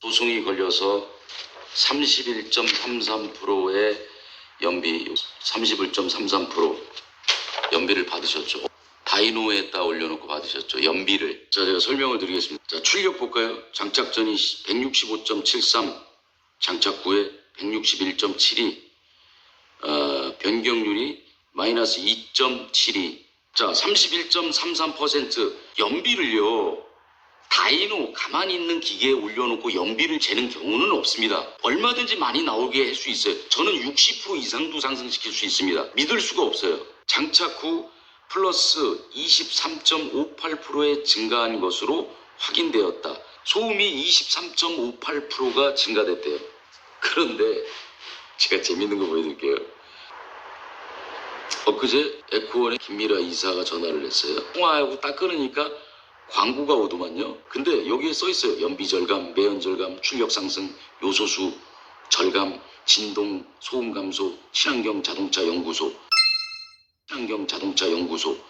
소송이 걸려서 31.33%의 연비, 31.33% 연비를 받으셨죠. 다이노에 다 올려놓고 받으셨죠. 연비를. 자, 제가 설명을 드리겠습니다. 자, 출력 볼까요? 장착 전이 165.73, 장착 후에 161.72, 어, 변경률이 마이너스 2.72. 자, 31.33% 연비를요. 다이노 가만히 있는 기계에 올려놓고 연비를 재는 경우는 없습니다. 얼마든지 많이 나오게 할 수 있어요. 저는 60% 이상도 상승시킬 수 있습니다. 믿을 수가 없어요. 장착 후 플러스 23.58%에 증가한 것으로 확인되었다. 소음이 23.58%가 증가됐대요. 그런데 제가 재밌는 거 보여드릴게요. 엊그제 에코원에 김미라 이사가 전화를 했어요. 통화하고 딱 끊으니까 광고가 오더만요. 근데 여기에 써 있어요. 연비 절감, 매연 절감, 출력 상승, 요소수 절감, 진동, 소음 감소, 친환경 자동차 연구소, 친환경 자동차 연구소.